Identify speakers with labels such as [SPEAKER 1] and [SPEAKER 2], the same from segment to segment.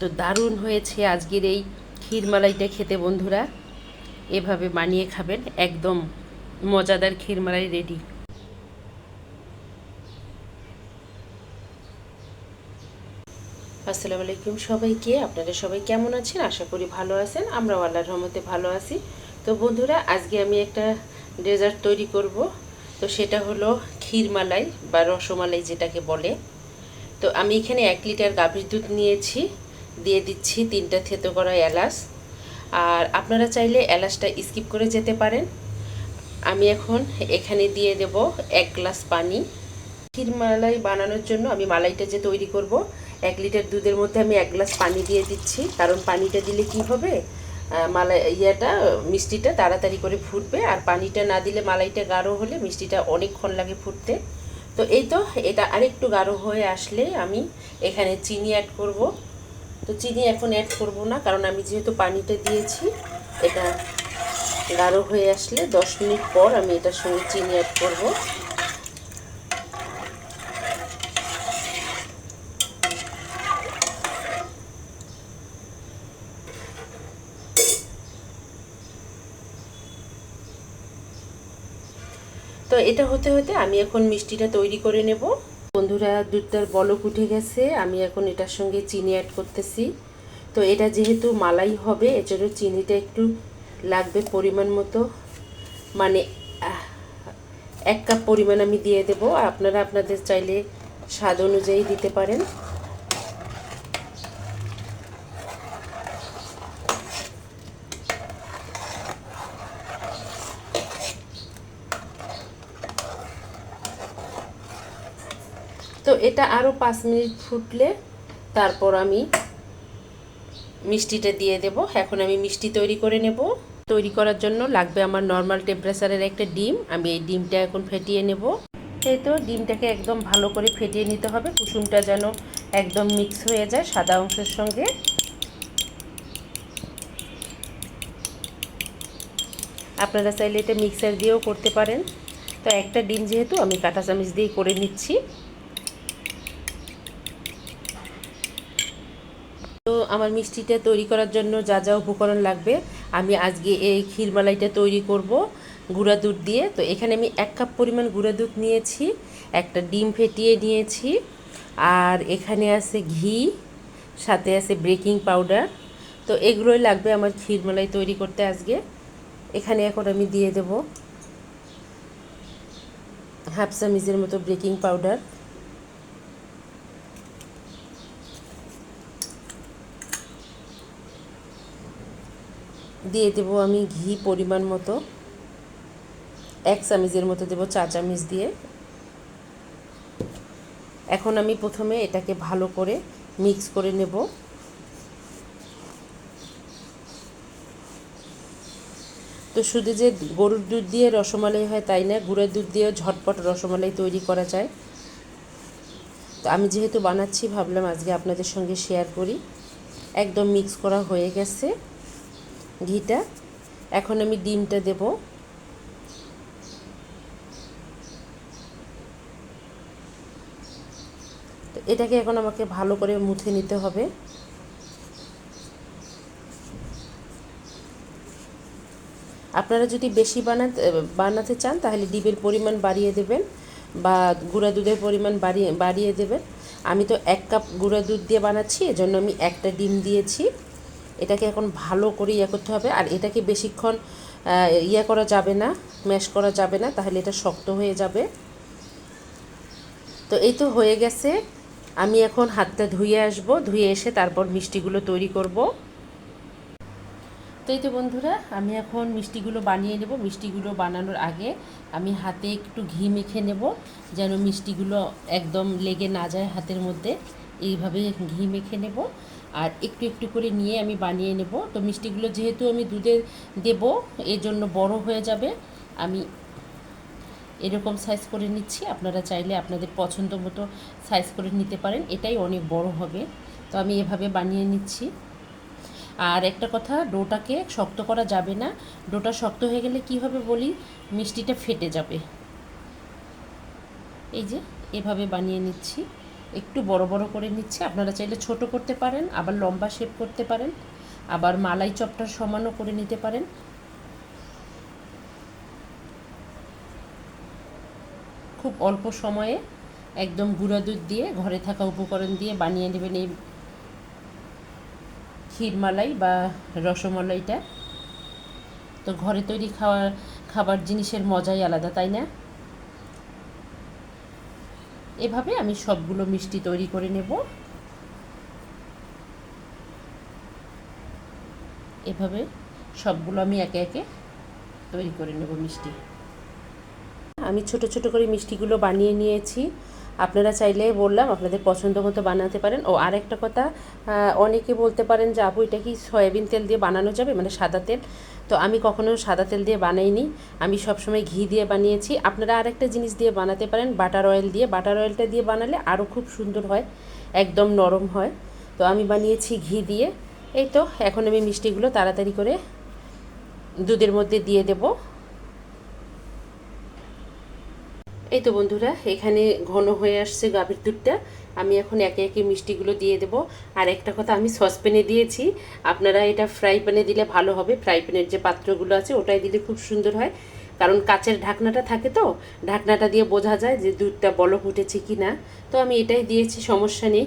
[SPEAKER 1] তো দারুণ হয়েছে আজকের এই ক্ষীরমালাইটা খেতে বন্ধুরা। এভাবে বানিয়ে খাবেন, একদম মজাদার ক্ষীরমালাই রেডি। আসসালামু আলাইকুম সবাইকে, আপনারা সবাই কেমন আছেন? আশা করি ভালো আছেন, আমরাও আল্লাহর রহমতে ভালো আছি। তো বন্ধুরা, আজকে আমি একটা ডেজার্ট তৈরি করব। তো সেটা হলো ক্ষীরমালাই বা রসমালাই যেটাকে বলে। তো আমি এখানে এক লিটার গাভীর দুধ নিয়েছি। দিয়ে দিচ্ছি তিনটা থেতো করা এলাচ। আর আপনারা চাইলে এলাচটা স্কিপ করে যেতে পারেন। আমি এখন এখানে দিয়ে দেব এক গ্লাস পানি। ক্ষীর মালাই বানানোর জন্য আমি মালাইটা যে তৈরি করব, এক লিটার দুধের মধ্যে আমি এক গ্লাস পানি দিয়ে দিচ্ছি। কারণ পানিটা দিলে কি হবে? মালাই, ইয়েটা, মিষ্টিটা তাড়াতাড়ি করে ফুটবে। আর পানিটা না দিলে মালাইটা গাঢ় হলে মিষ্টিটা অনেকক্ষণ লাগে ফুটতে। তো এই তো, এটা আরেকটু গাঢ় হয়ে আসলে আমি এখানে চিনি অ্যাড করব। তো চিনি এখন অ্যাড করব না, কারণ আমি যেহেতু পানিটা দিয়েছি, এটা গাঢ় হয়ে আসলে দশ মিনিট পর আমি এটার সঙ্গে চিনি অ্যাড করব। তো এটা হতে হতে আমি এখন মিষ্টিটা তৈরি করে নেব। বন্ধুরা দুধটার বলক উঠে গেছে, আমি এখন এটার সঙ্গে চিনি অ্যাড করতেছি। তো এটা যেহেতু মালাই হবে, এজন্য চিনিটা একটু লাগবে পরিমাণ মতো। মানে এক কাপ পরিমাণ আমি দিয়ে দেব। আপনারা আপনাদের চাইলে স্বাদ অনুযায়ী দিতে পারেন। এটা আরও পাঁচ মিনিট ফুটলে তারপর আমি মিষ্টিটা দিয়ে দেব। এখন আমি মিষ্টি তৈরি করে নেব। তৈরি করার জন্য লাগবে আমার নর্মাল টেম্পারেচারের একটা ডিম। আমি এই ডিমটা এখন ফেটিয়ে নেব। এই তো ডিমটাকে একদম ভালো করে ফেটিয়ে নিতে হবে। কুসুমটা যেন একদম মিক্স হয়ে যায় সাদা অংশের সঙ্গে। আপনারা চাইলে এটা মিক্সার দিয়েও করতে পারেন। তো একটা ডিম যেহেতু আমি কাঁটা চামিচ দিয়েই করে নিচ্ছি। আমার মিষ্টিটা তৈরি করার জন্য যা যা উপকরণ লাগবে, আমি আজকে এই ক্ষীরমালাইটা তৈরি করব গুঁড়া দুধ দিয়ে। তো এখানে আমি এক কাপ পরিমাণ গুঁড়া দুধ নিয়েছি, একটা ডিম ফেটিয়ে নিয়েছি, আর এখানে আছে ঘি, সাথে আছে বেকিং পাউডার। তো এগুলোই লাগবে আমার ক্ষীরমালাই তৈরি করতে আজকে। এখানে এখন আমি দিয়ে দেব হাফ চামিচের মতো বেকিং পাউডার। দিয়ে দেব আমি ঘি পরিমাণ মতো। এক চামিচের মতো দেব চা চামিচ দিয়ে। এখন আমি প্রথমে এটাকে ভালো করে মিক্স করে নেব। তো শুধু যে গরুর দুধ দিয়ে রসমালাই হয় তাই না, গুঁড়ের দুধ দিয়েও ঝটপট রসমালাই তৈরি করা যায়। তো আমি যেহেতু বানাচ্ছি, ভাবলাম আজকে আপনাদের সঙ্গে শেয়ার করি। একদম মিক্স করা হয়ে গেছে। ঘিটা। এখন আমি ডিমটা দেব। তো এটাকে এখন আমাকে ভালো করে মুছে নিতে হবে। আপনারা যদি বেশি বানাতে বানাতে চান, তাহলে ডিমের পরিমাণ বাড়িয়ে দেবেন বা গুঁড়া দুধের পরিমাণ বাড়িয়ে বাড়িয়ে দেবেন। আমি তো এক কাপ গুঁড়া দুধ দিয়ে বানাচ্ছি, এজন্য আমি একটা ডিম দিয়েছি। এটাকে এখন ভালো করে ইয়ে করতে হবে। আর এটাকে বেশিক্ষণ ইয়ে করা যাবে না, ম্যাশ করা যাবে না, তাহলে এটা শক্ত হয়ে যাবে। তো এই তো হয়ে গেছে। আমি এখন হাতটা ধুয়ে আসব, ধুয়ে এসে তারপর মিষ্টিগুলো তৈরি করব। তো এই তো বন্ধুরা, আমি এখন মিষ্টিগুলো বানিয়ে নেব। মিষ্টিগুলো বানানোর আগে আমি হাতে একটু ঘি মেখে নেব, যেন মিষ্টিগুলো একদম লেগে না যায় হাতের মধ্যে। এইভাবে ঘি মেখে নেব। আর একটু একটু করে নিয়ে আমি বানিয়ে নেব। তো মিষ্টিগুলো যেহেতু আমি দুধে দেব এর জন্য বড় হয়ে যাবে। আমি এরকম সাইজ করে নিচ্ছি। আপনারা চাইলে আপনাদের পছন্দ মতো সাইজ করে নিতে পারেন। এটাই অনেক বড় হবে। তো আমি এভাবে বানিয়ে নিচ্ছি। আর একটা কথা, ডোটাকে শক্ত করা যাবে না। ডোটা শক্ত হয়ে গেলে কি হবে বলি? মিষ্টিটা ফেটে যাবে। এই যে, এভাবে বানিয়ে নিচ্ছি। একটু বড় বড় করে নিচ্ছি। আপনারা চাইলে ছোট করতে পারেন, আবার লম্বা শেপ করতে পারেন, আবার মালাই চপটার সমানও করে নিতে পারেন। খুব অল্প সময়ে একদম গুঁড়া দুধ দিয়ে, ঘরে থাকা উপকরণ দিয়ে বানিয়ে নেবেন এই ক্ষীরমালাই বা রসমালাইটা। তো ঘরে তৈরি খাওয়ার খাবার জিনিসের মজাই আলাদা, তাই না? এভাবে আমি সবগুলো মিষ্টি তৈরি করে নেব। এভাবে সবগুলো আমি একে একে তৈরি করে নেব মিষ্টি। আমি ছোট ছোট করে মিষ্টিগুলো বানিয়ে নিয়েছি। আপনারা চাইলে বললাম, আপনাদের পছন্দ মতো বানাতে পারেন। ও আরেকটা কথা অনেকে বলতে পারেন যে, আপু, এটা কি সয়াবিন তেল দিয়ে বানানো যাবে? মানে সাদা তেল। তো আমি কখনো সাদা তেল দিয়ে বানাইনি। আমি সবসময় ঘি দিয়ে বানিয়েছি। আপনারা আরেকটা জিনিস দিয়ে বানাতে পারেন, বাটার অয়েল দিয়ে। বাটার অয়েলটা দিয়ে বানালে আরও খুব সুন্দর হয়, একদম নরম হয়। তো আমি বানিয়েছি ঘি দিয়ে। এই তো, এখন আমি মিষ্টিগুলো তাড়াতাড়ি করে দুধের মধ্যে দিয়ে দেবো। এই তো বন্ধুরা, এখানে ঘন হয়ে আসছে গাভীর দুধটা। আমি এখন একে একে মিষ্টিগুলো দিয়ে দেব। আর একটা কথা, আমি সসপ্যানে দিয়েছি। আপনারা এটা ফ্রাই প্যানে দিলে ভালো হবে। ফ্রাই প্যানের যে পাত্রগুলো আছে, ওটাই দিলে খুব সুন্দর হয়। কারণ কাচের ঢাকনাটা থাকে তো, ঢাকনাটা দিয়ে বোঝা যায় যে দুধটা বলক উঠেছে কি না তো আমি এটাই দিয়েছি, সমস্যা নেই।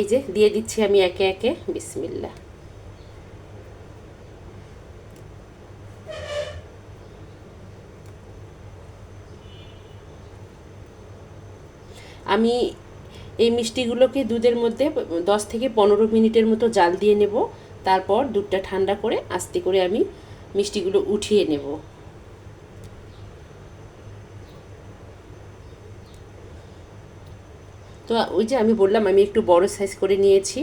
[SPEAKER 1] এই যে, দিয়ে দিচ্ছি আমি একে একে। বিসমিল্লা আমি এই মিষ্টিগুলোকে দুধের মধ্যে দশ থেকে পনেরো মিনিটের মতো জাল দিয়ে নেব। তারপর দুধটা ঠান্ডা করে আস্তে করে আমি মিষ্টিগুলো উঠিয়ে নেব। তো ওই যে আমি বললাম, আমি একটু বড় সাইজ করে নিয়েছি।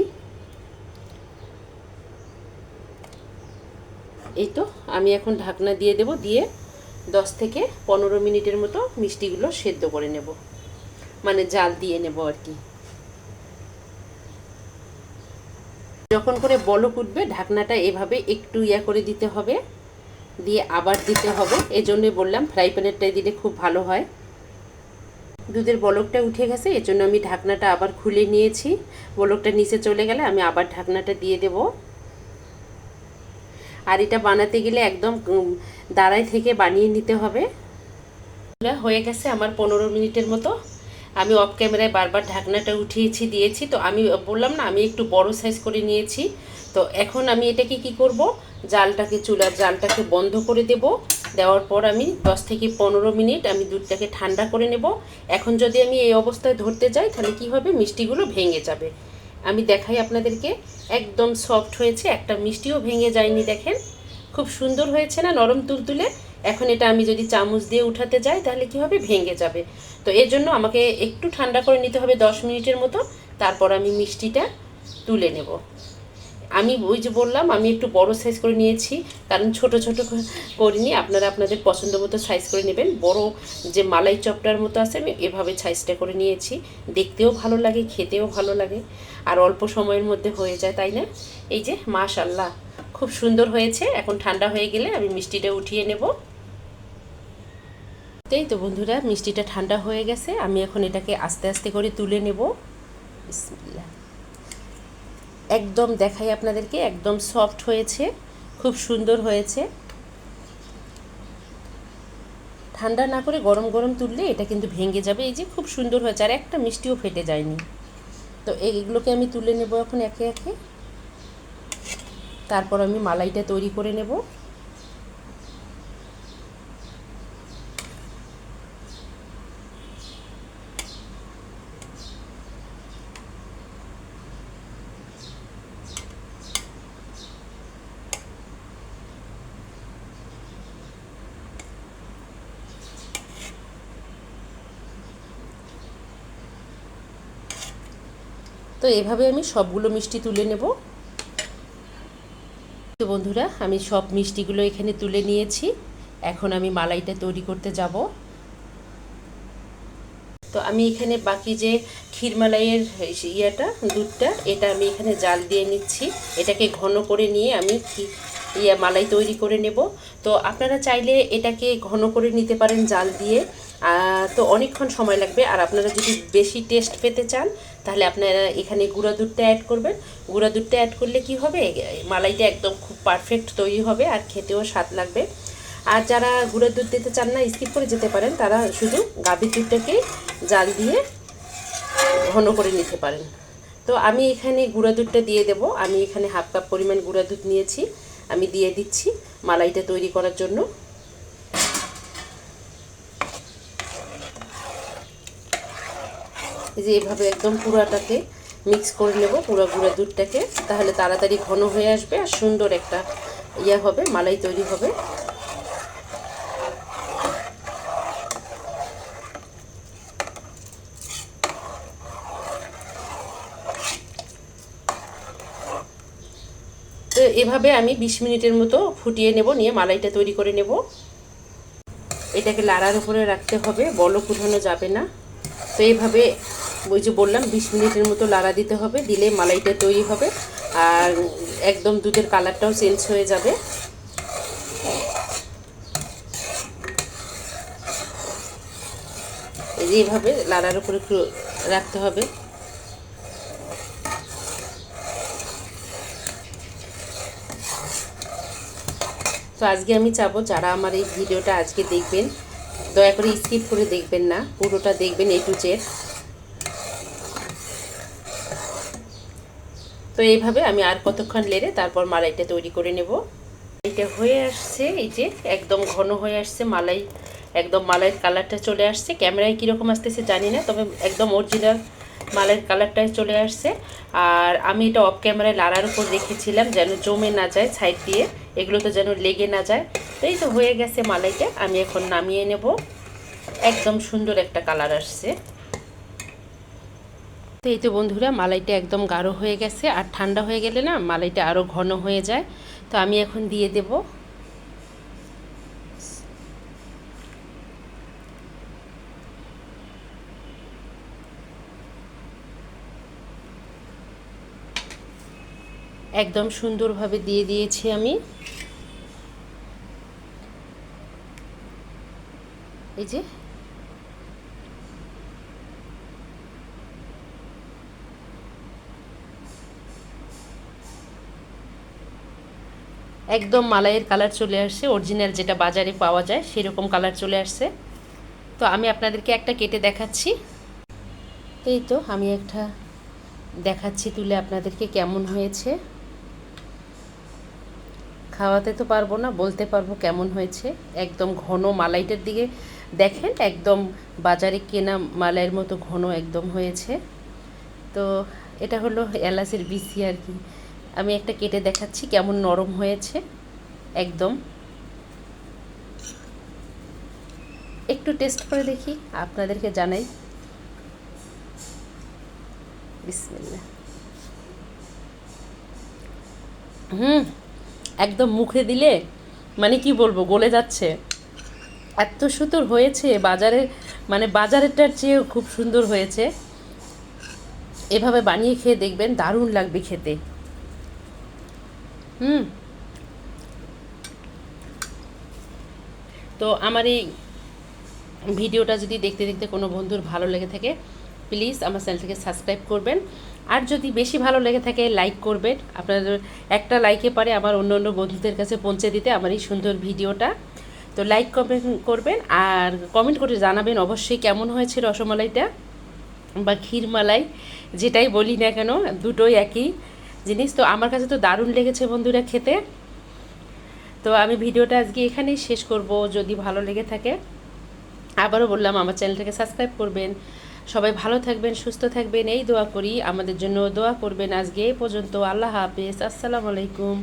[SPEAKER 1] এই তো, আমি এখন ঢাকনা দিয়ে দেব, দিয়ে দশ থেকে পনেরো মিনিটের মতো মিষ্টিগুলো সেদ্ধ করে নেব। মানে জাল দিয়ে নেব আর কি। যখন করে বলক উঠবে, ঢাকনাটা এভাবে একটু ইয়া করে দিতে হবে, দিয়ে আবার দিতে হবে। এই এজন্যই বললাম, ফ্রাই প্যানেরটাই দিলে খুব ভালো হয়। দুধের বলকটা উঠে গেছে, এজন্য আমি ঢাকনাটা আবার খুলে নিয়েছি। বলকটা নিচে চলে গেলে আমি আবার ঢাকনাটা দিয়ে দেব। আর এটা বানাতে গেলে একদম দাঁড়ায় থেকে বানিয়ে নিতে হবে। হয়ে গেছে আমার পনেরো মিনিটের মতো। আমি অফ ক্যামেরায় বারবার ঢাকনাটা উঠিয়েছি, দিয়েছি, তো আমি বললাম না, আমি একটু বড় সাইজ করে নিয়েছি। তো এখন আমি এটাকে কি করব? জালটাকে চুলার জালটাকে বন্ধ করে দেব। দেওয়ার পর আমি 10 থেকে পনেরো মিনিট আমি দুধটাকে ঠান্ডা করে নেব। এখন যদি আমি এই অবস্থায় ধরতে যাই, তাহলে কি হবে? মিষ্টিগুলো ভেঙে যাবে। আমি দেখাই আপনাদেরকে, একদম সফট হয়েছে, একটা মিষ্টিও ভেঙে যায়নি, দেখেন। খুব সুন্দর হয়েছে না, নরম তুলতুলে? এখন এটা আমি যদি চামচ দিয়ে উঠাতে যাই, তাহলে কি হবে? ভেঙে যাবে। তো এর জন্য আমাকে একটু ঠান্ডা করে নিতে হবে দশ মিনিটের মতো। তারপর আমি মিষ্টিটা তুলে নেব। আমি ওই যে বললাম, আমি একটু বড় সাইজ করে নিয়েছি। কারণ ছোট ছোট করিনি আপনারা আপনাদের পছন্দ মতো সাইজ করে নেবেন। বড় যে মালাই চপটার মতো আছে, আমি এভাবে সাইজটা করে নিয়েছি। দেখতেও ভালো লাগে, খেতেও ভালো লাগে। আর অল্প সময়ের মধ্যে হয়ে যায়, তাই না? এই যে, মাশাল্লাহ! খুব সুন্দর হয়েছে। এখন ঠান্ডা হয়ে গেলে আমি মিষ্টিটা উঠিয়ে নেব। এই তো বন্ধুরা, মিষ্টিটা ঠান্ডা হয়ে গেছে। আমি এখন এটাকে আস্তে আস্তে করে তুলে নেব। একদম দেখাই আপনাদেরকে, একদম সফট হয়েছে, খুব সুন্দর হয়েছে। ঠান্ডা না করে গরম গরম তুললে এটা কিন্তু ভেঙে যাবে। এই যে খুব সুন্দর হয়েছে, আর একটা মিষ্টিও ফেটে যায়নি। তো এইগুলোকে আমি তুলে নেব এখন একে একে। তারপর আমি মালাইটা তৈরি করে নেব। তো এভাবে আমি সবগুলো মিষ্টি তুলে নেব। তো বন্ধুরা, আমি সব মিষ্টিগুলো এখানে তুলে নিয়েছি। এখন আমি মালাইটা তৈরি করতে যাব। তো আমি এখানে বাকি যে ক্ষীরমালাইয়ের ইয়েটা, দুধটা, এটা আমি এখানে জাল দিয়ে নিচ্ছি। এটাকে ঘন করে নিয়ে আমি ইয়া মালাই তৈরি করে নেব। তো আপনারা চাইলে এটাকে ঘন করে নিতে পারেন জাল দিয়ে। তো অনেকক্ষণ সময় লাগবে। আর আপনারা যদি বেশি টেস্ট পেতে চান তাহলে আপনারা এখানে গুঁড়া দুধটা অ্যাড করবেন। গুঁড়া দুধটা অ্যাড করলে কি হবে? মালাইটা একদম খুব পারফেক্ট তৈরি হবে আর খেতেও স্বাদ লাগবে। আর যারা গুঁড়া দুধ দিতে চান না স্কিপ করে যেতে পারেন। তারা শুধু গাভীর দুধটাকে জাল দিয়ে ঘন করে নিতে পারেন। তো আমি এখানে গুঁড়া দুধটা দিয়ে দেব। আমি এখানে হাফ কাপ পরিমাণ গুঁড়া দুধ নিয়েছি। আমি দিয়ে দিচ্ছি মালাইটা তৈরি করার জন্য। এই যে এভাবে একদম পুরাটাকে মিক্স করে নেব, পুরো গুঁড়া দুধটাকে। তাহলে তাড়াতাড়ি ঘন হয়ে আসবে আর সুন্দর একটা ইয়ে হবে, মালাই তৈরি হবে। তো এভাবে আমি বিশ মিনিটের মতো ফুটিয়ে নেব, নিয়ে মালাইটা তৈরি করে নেব। এটাকে লাড়ার উপরে রাখতে হবে বলো কুঠানো যাবে না। তো এইভাবে ওই যে বললাম, বিশ মিনিটের মতো লাড়া দিতে হবে, দিলে মালাইটা তৈরি হবে আর একদম দুধের কালারটাও চেঞ্জ হয়ে যাবে। এইভাবে লাড়ার উপরে একটু রাখতে হবে। তো আজকে আমি চাবো যারা আমার এই ভিডিওটা আজকে দেখবেন, দয়া করে স্কিপ করে দেখবেন না, পুরোটা দেখবেন এ টু জেড তো এইভাবে আমি আর কতক্ষণ লেড়ে তারপর মালাইটা তৈরি করে নেব। এটা হয়ে আসছে, এই যে একদম ঘন হয়ে আসছে মালাই, একদম মালাইয়ের কালারটা চলে আসছে। ক্যামেরায় কীরকম আসতেছে জানি না, তবে একদম অরিজিনাল মালের কালারটাই চলে আসছে। আর আমি এটা অফ ক্যামেরায় লাড়ার উপর রেখেছিলাম যেন জমে না যায় সাইড দিয়ে এগুলো তো যেন লেগে না যায়। তো এই তো হয়ে গেছে মালাইটা, আমি এখন নামিয়ে নেব। একদম সুন্দর একটা কালার আসছে। তো এই তো বন্ধুরা, মালাইটা একদম গাঢ় হয়ে গেছে আর ঠান্ডা হয়ে গেলে না মালাইটা আরও ঘন হয়ে যায়। তো আমি এখন দিয়ে দেব। একদম সুন্দরভাবে দিয়ে দিয়েছি আমি। এই যে একদম মালাইয়ের কালার চলে আসছে অরিজিনাল যেটা বাজারে পাওয়া যায় সেরকম কালার চলে আসছে তো আমি আপনাদেরকে একটা কেটে দেখাচ্ছি। এই তো আমি একটা দেখাচ্ছি তুলে আপনাদেরকে কেমন হয়েছে। খাওয়াতে তো পারব না, বলতে পারব কেমন হয়েছে। একদম ঘন মালাইটার দিকে দেখেন, একদম বাজারে কেনা মালাইয়ের মতো ঘন একদম হয়েছে। তো এটা হলো এলাচের বিসি আর কি। আমি একটা কেটে দেখাচ্ছি কেমন নরম হয়েছে। একদম। একটু টেস্ট করে দেখি, আপনাদেরকে জানাই। হুম, একদম মুখে দিলে মানে কি বলব, গলে যাচ্ছে। এত সুন্দর হয়েছে বাজারে মানে বাজারেরটার চেয়েও খুব সুন্দর হয়েছে। এভাবে বানিয়ে খেয়ে দেখবেন দারুণ লাগবে খেতে। হুম। তো আমার এই ভিডিওটা যদি দেখতে দেখতে কোনো বন্ধুর ভালো লেগে থাকে প্লিজ আমার চ্যানেলটিকে সাবস্ক্রাইব করবেন। আর যদি বেশি ভালো লেগে থাকে লাইক করবেন। আপনাদের একটা লাইকে পারে আমার অন্য অন্য বন্ধুদের কাছে পৌঁছে দিতে আমার এই সুন্দর ভিডিওটা। তো লাইক কমেন্ট করবেন আর কমেন্ট করে জানাবেন অবশ্যই কেমন হয়েছে রসমালাইটা বা ক্ষীরমালাই, যেটাই বলি না কেন, দুটোই একই। জিনিস তো আমার কাছে তো দারুণ লেগেছে বন্ধুরা খেতে। তো আমি ভিডিওটা আজকে এখানেই শেষ করব, যদি ভালো লেগে থাকে। আবারও বললাম, আমার চ্যানেলটাকে সাবস্ক্রাইব করবেন। সবাই ভালো থাকবেন, সুস্থ থাকবেন, এই দোয়া করি। আমাদের জন্য দোয়া করবেন আজকে এই পর্যন্ত। আল্লাহ হাফেজ, আসসালামু আলাইকুম।